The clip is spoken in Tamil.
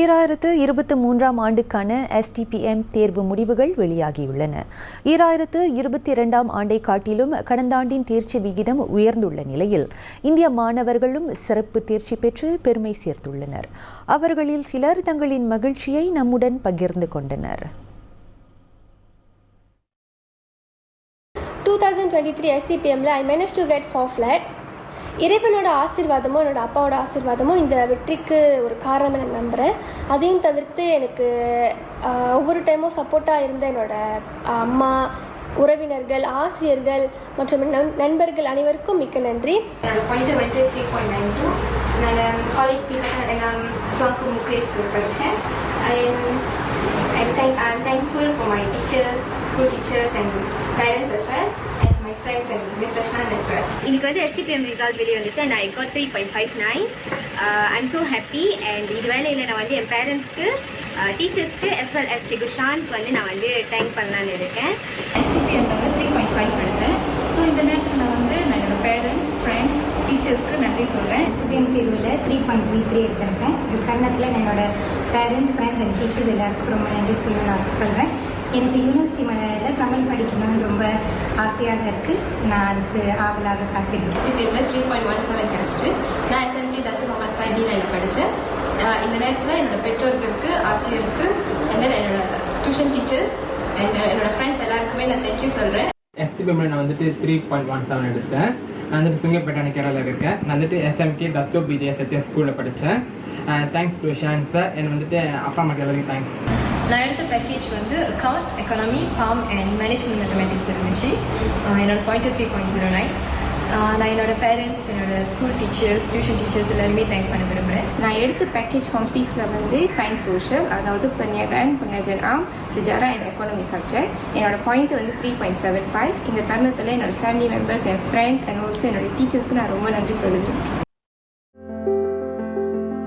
ஈராயிரத்து இருபத்தி மூன்றாம் ஆண்டுக்கான எஸ்டிபிஎம் தேர்வு முடிவுகள் வெளியாகியுள்ளன. ஈராயிரத்து இருபத்தி இரண்டாம் ஆண்டை காட்டிலும் கடந்த ஆண்டின் தேர்ச்சி விகிதம் உயர்ந்துள்ள நிலையில் இந்திய மாணவர்களும் சிறப்பு தேர்ச்சி பெற்று பெருமை சேர்த்துள்ளனர். அவர்களில் சிலர் தங்களின் மகிழ்ச்சியை நம்முடன் பகிர்ந்து கொண்டனர். Two thousand twenty three எஸ்சிபிஎம்மில் I manage to get four இறைவனோட ஆசிர்வாதமோ என்னோட அப்பாவோட ஆசிர்வாதமோ இந்த வெற்றிக்கு ஒரு காரணம் நான் நம்புகிறேன் அதையும் தவிர்த்து எனக்கு ஒவ்வொரு டைமும் சப்போர்ட்டாக இருந்த என்னோட அம்மா உறவினர்கள் ஆசிரியர்கள் மற்றும் நண்- நண்பர்கள் அனைவருக்கும் மிக்க நன்றி. த்ரீ பாயிண்ட் நைன் நான் காலேஜ் நான் படித்தேன் I'm thankful teachers school teachers and parents as well. And இன்னைக்கு வந்து எஸ்டிபிஎம் ரிசல்ட் வெளியே வந்துச்சு and I got three point five nine I'm so happy and இது வேலையில் நான் வந்து என் பேரண்ட்ஸ்க்கு டீச்சர்ஸ்க்கு எஸ் வெல் எஸ் ஸ்ரீ ஷானுக்கு வந்து நான் வந்து தேங்க் பண்ணலான்னு இருக்கேன். எஸ்டிபிஎம்ல வந்து த்ரீ பாயிண்ட் ஃபைவ் எடுத்தேன் ஸோ இந்த நேரத்தில் நான் வந்து நான் என்னோட பேரண்ட்ஸ் ஃப்ரெண்ட்ஸ் டீச்சர்ஸ்க்கு நன்றி சொல்கிறேன் எஸ்டிபிஎம் தேர்வில் த்ரீ பாயிண்ட் த்ரீ த்ரீ எடுத்திருக்கேன். இது காரணத்தில் நான் என்னோட பேரண்ட்ஸ் ஃப்ரெண்ட்ஸ் அண்ட் டீச்சர்ஸ் எல்லாருக்கும் ரொம்ப நன்றி சொல்லணும்னு ஆசைப்படுவேன் எனக்கு யூனிவர்சிட்டி மேலே தமிழ் படிக்கணும்னு ரொம்ப ஆசையாக இருக்குது நான் அதுக்கு ஆவலாக காத்திருக்கேன். எஸ்டிபிஎம்மில் த்ரீ பாயிண்ட் ஒன் செவன் கிடச்சிச்சு. நான் எஸ்எம்டி தத்து முகமது நான் படித்தேன் இந்த நேரத்தில் என்னோட பெற்றோர்களுக்கு ஆசிரியருக்கு then என்னோட டியூஷன் டீச்சர்ஸ் அண்ட் என்னோட ஃப்ரெண்ட்ஸ் எல்லாருக்குமே நான் தேங்க்யூ சொல்கிறேன் எஸ்டிபிஎம்ல நான் வந்துட்டு த்ரீ பாயிண்ட் ஒன் செவன் எடுத்தேன். நான் வந்துட்டு சுங்கப்பேட்டை கேரளாவில் இருக்கேன். நான் வந்துட்டு எஸ்எம்கே தத்தோ பிஜே சத்யா ஸ்கூலில் படித்தேன் தேங்க்ஸ் டு ஷான் சார் எனக்கு வந்துட்டு அப்பா அம்மாக்கு எல்லாருக்கும் தேங்க்ஸ் நான் எடுத்த பேக்கேஜ் வந்து அக்கவுண்ட்ஸ் எக்கனாமி பாம் அண்ட் மேனேஜ்மெண்ட் மேத்தமெட்டிக்ஸ் இருந்துச்சு. என்னோடய என்னோட point three point zero nine நான் என்னோட பேரண்ட்ஸ் என்னோட ஸ்கூல் டீச்சர்ஸ் டியூஷன் டீச்சர்ஸ் எல்லாருமே தேங்க் பண்ண விரும்புகிறேன் நான் எடுத்த பேக்கேஜ் ஃபார்ம் சிக்ஸில் வந்து சயின்ஸ் சோஷியல் அதாவது பெர்னியாகன் பெர்னியாஜன் ஆம் சிஜாரா அண்ட் எக்கானமி சப்ஜெக்ட் என்னோட பாயிண்ட் வந்து த்ரீ பாயிண்ட் செவன் ஃபைவ் இந்த தருணத்தில் என்னோட ஃபேமிலி மெம்பர்ஸ் என் ஃப்ரெண்ட்ஸ் அண்ட் ஆல்சோ என்னோட டீச்சர்ஸ்க்கு நான் ரொம்ப நன்றி சொல்லுவேன்.